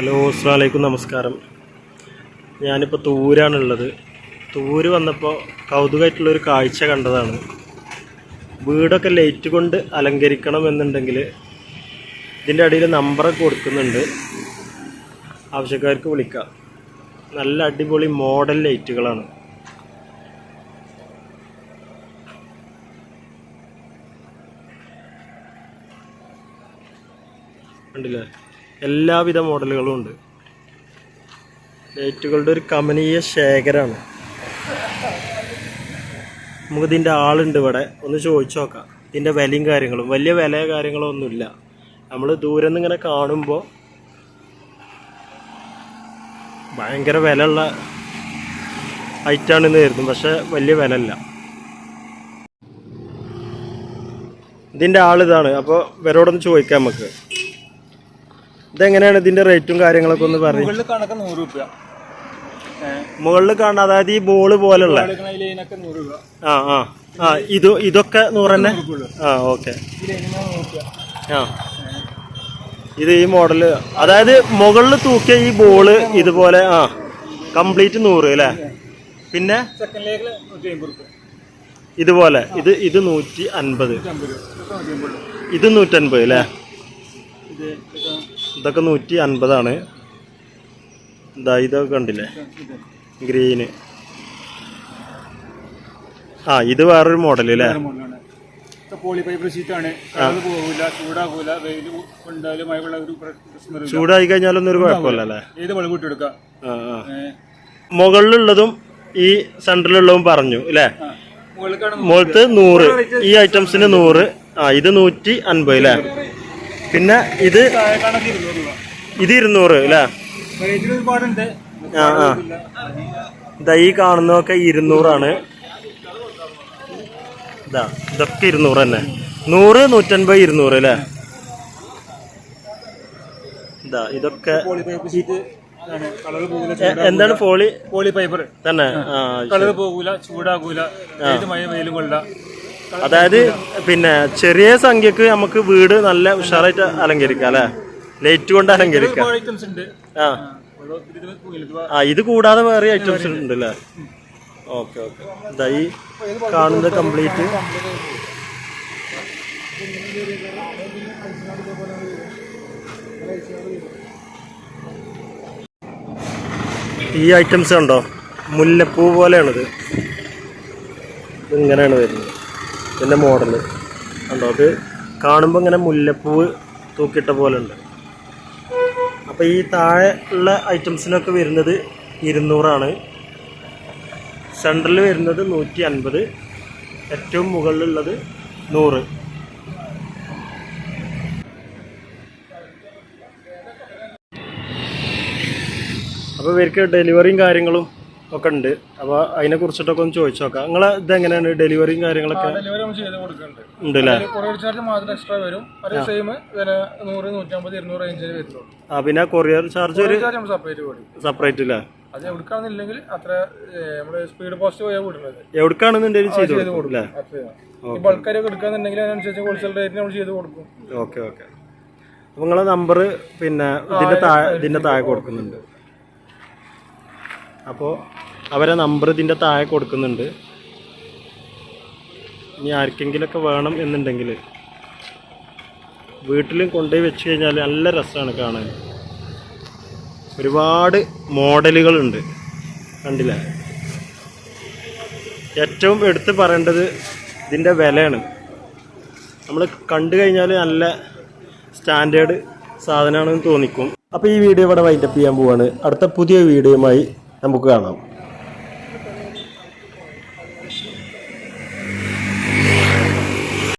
Hello അസ്ലാമലൈക്കും നമസ്കാരം. ഞാനിപ്പോൾ തൂരാണുള്ളത്. തൂര് വന്നപ്പോൾ കൗതുകമായിട്ടുള്ളൊരു കാഴ്ച കണ്ടതാണ്. വീടൊക്കെ ലൈറ്റ് കൊണ്ട് അലങ്കരിക്കണം എന്നുണ്ടെങ്കിൽ ഇതിന്റെ അടിയിൽ നമ്പറൊക്കെ കൊടുക്കുന്നുണ്ട്. ആവശ്യക്കാർക്ക് വിളിക്കാം. നല്ല അടിപൊളി മോഡൽ ലൈറ്റുകളാണ്. കണ്ടില്ലേ? എല്ലാവിധ മോഡലുകളും ഉണ്ട്. ലൈറ്റുകളുടെ ഒരു കമനീയ ശേഖരമാണ് നമുക്ക് ഇതിന്റെ ആളുണ്ട് ഇവിടെ. ഒന്ന് ചോദിച്ചു നോക്കാം. ഇതിന്റെ വിലയും കാര്യങ്ങളും. വലിയ വില കാര്യങ്ങളോ ഒന്നുമില്ല നമ്മൾ ദൂരെ നിന്ന് ഇങ്ങനെ കാണുമ്പോൾ ഭയങ്കര വിലയുള്ള ഐറ്റാണെന്ന് കരുതും. പക്ഷെ വലിയ വില അല്ല ഇതിന്റെ ആളിതാണ്. അപ്പോൾ ഇവരോടൊന്ന് ചോദിക്കാം നമുക്ക്. ഇതെങ്ങനെയാണ് ഇതിന്റെ റേറ്റും കാര്യങ്ങളൊക്കെ ഒന്ന് പറയും. മുകളിൽ കണക്ക് നൂറ് രൂപ മുകളിൽ കാണുന്ന അതായത് ഈ ബോൾ പോലുള്ള ആ ആ ആ ഇത് ഇതൊക്കെ നൂറ് തന്നെ? ആ ഓക്കെ. ആ. ഇത് ഈ മോഡൽ അതായത് മുകളിൽ തൂക്കിയ ഈ ബോൾ ഇതുപോലെ ആ കംപ്ലീറ്റ് നൂറ് അല്ലേ? പിന്നെ? ഇതുപോലെ. ഇത് ഇത് നൂറ്റി അൻപത്. ഇത് നൂറ്റൻപത് അല്ലേ? ഇതൊക്കെ നൂറ്റി അൻപതാണ് ഇതാ ഇതൊക്കെ കണ്ടില്ലേ? ഗ്രീന്. ആ ഇത് വേറൊരു മോഡൽ അല്ലേ വേറെ മോഡലാണ്. പോളി ഫൈബർ ഷീറ്റാണ് കളർ പോകില്ല ചൂടാകൂല വെയിൽ കൊണ്ടാലും മഴയുള്ള ഒരു പ്രശ്നം വരില്ല. ചൂടായി കഴിഞ്ഞാലൊന്നും ഒരു കുഴപ്പമില്ല അല്ലേ ഏത് വെള്ളം മുകളിലുള്ളതും ഈ സെന്ററിലുള്ളതും പറഞ്ഞു അല്ലേ മുകളിലത്ത് നൂറ്. ഈ ഐറ്റംസിന് നൂറ്. ആ ഇത് നൂറ്റി അൻപത് അല്ലേ പിന്നെ ഇത് ഇത് ഇരുന്നൂറ് അല്ലേ? ആ ആ. ഇതാ ഈ കാണുന്നതൊക്കെ ഇരുന്നൂറാണ്. ഇതാ ഇതൊക്കെ ഇരുന്നൂറ് തന്നെ. നൂറ് നൂറ്റൻപത് ഇരുന്നൂറ് അല്ലേ? ഇതാ ഇതൊക്കെ എന്താണ് പോളി? പോളി പൈപ്പർ തന്നെ കളർ പോകൂല ചൂടാകൂല. ഏത് മഴ വെയിലും കൊള്ള. അതായത് പിന്നെ ചെറിയ സംഖ്യക്ക് നമുക്ക് വീട് നല്ല ഉഷാറായിട്ട് അലങ്കരിക്കാം അല്ലെ? ലൈറ്റ് കൊണ്ട് അലങ്കരിക്കാം. ആ. ആ ഇത് കൂടാതെ വേറെ ഐറ്റംസ് ഉണ്ട് അല്ലേ? Okay okay. ഇതാ ഈ കാണുന്നത് കംപ്ലീറ്റ് ഈ ഐറ്റംസ് ഉണ്ടോ മുല്ലപ്പൂ പോലെയാണിത്. ഇങ്ങനെയാണ് വരുന്നത്. ഇതിന്റെ മോഡൽ കണ്ടോ? അത് കാണുമ്പോൾ ഇങ്ങനെ മുല്ലപ്പൂവ് തൂക്കിയിട്ട പോലെ ഉണ്ട്. അപ്പോൾ ഈ താഴെ ഉള്ള ഐറ്റംസിനൊക്കെ വരുന്നത് ഇരുന്നൂറാണ്. സെൻട്രൽ വരുന്നത് നൂറ്റി അൻപത് ഏറ്റവും മുകളിലുള്ളത് നൂറ്. അപ്പോൾ ഇവർക്ക് ഡെലിവറിയും കാര്യങ്ങളും ഒക്കെ ഉണ്ട് അപ്പോൾ അതിനെ കുറിച്ചിട്ടൊക്കെ ഒന്ന് ചോദിച്ചു നോക്കാം നിങ്ങൾ ഇതെങ്ങനെയാണ് ഡെലിവറിയും കാര്യങ്ങളൊക്കെ? ഡെലിവറി നമ്മൾ ചെയ്ത് കൊടുക്കുന്നുണ്ട് കൊറിയർ ചാർജ് മാത്രം എക്സ്ട്രാ വരും. അതേ സെയിം വില നൂറ് നൂറ്റമ്പത് ഇരുന്നൂറ് റേഞ്ചിൽ വരുന്നുള്ളൂ. ആ പിന്നെ കൊറിയർ ചാർജ് ഒരു സെപ്പറേറ്റ് കൊടുക്കും. സെപ്പറേറ്റ് അല്ലേ അത് എവിടുക്കാണെന്നില്ലെങ്കിൽ അത്ര നമ്മൾ സ്പീഡ് പോസ്റ്റ് പോയാൽ വിടുന്നത് എവിടേക്കാണെന്നുണ്ടെങ്കിലും ചെയ്തു കൊടുക്കും അല്ലേ? ഈ ബൾക്കാരൊക്കെ എടുക്കാന്നുണ്ടെങ്കിൽ അതിനനുസരിച്ച് ഹോൾസെയിൽ റേറ്റിന് നമ്മൾ ചെയ്ത് കൊടുക്കും. Okay okay. അപ്പോൾ നിങ്ങളെ നമ്പർ പിന്നെ ഇതിന്റെ താഴെ ഇതിന്റെ താഴെ കൊടുക്കുന്നുണ്ട്. അപ്പോൾ അവരെ നമ്പർ ഇതിന്റെ താഴെ കൊടുക്കുന്നുണ്ട്. ഇനി ആർക്കെങ്കിലൊക്കെ വേണം എന്നുണ്ടെങ്കിൽ വീട്ടിലും കൊണ്ടുപോയി വെച്ച് കഴിഞ്ഞാൽ നല്ല രസമാണ് കാണാൻ. ഒരുപാട് മോഡലുകളുണ്ട് കണ്ടില്ല? ഏറ്റവും എടുത്ത് പറയേണ്ടത് ഇതിന്റെ വിലയാണ്. നമ്മൾ കണ്ടു കഴിഞ്ഞാൽ നല്ല സ്റ്റാൻഡേർഡ് സാധനമാണെന്ന് തോന്നിക്കും. അപ്പോൾ ഈ വീഡിയോ ഇവിടെ വൈൻഡപ്പ് ചെയ്യാൻ പോവാണ്. അടുത്ത പുതിയ വീഡിയോയുമായി നമുക്ക് കാണാം.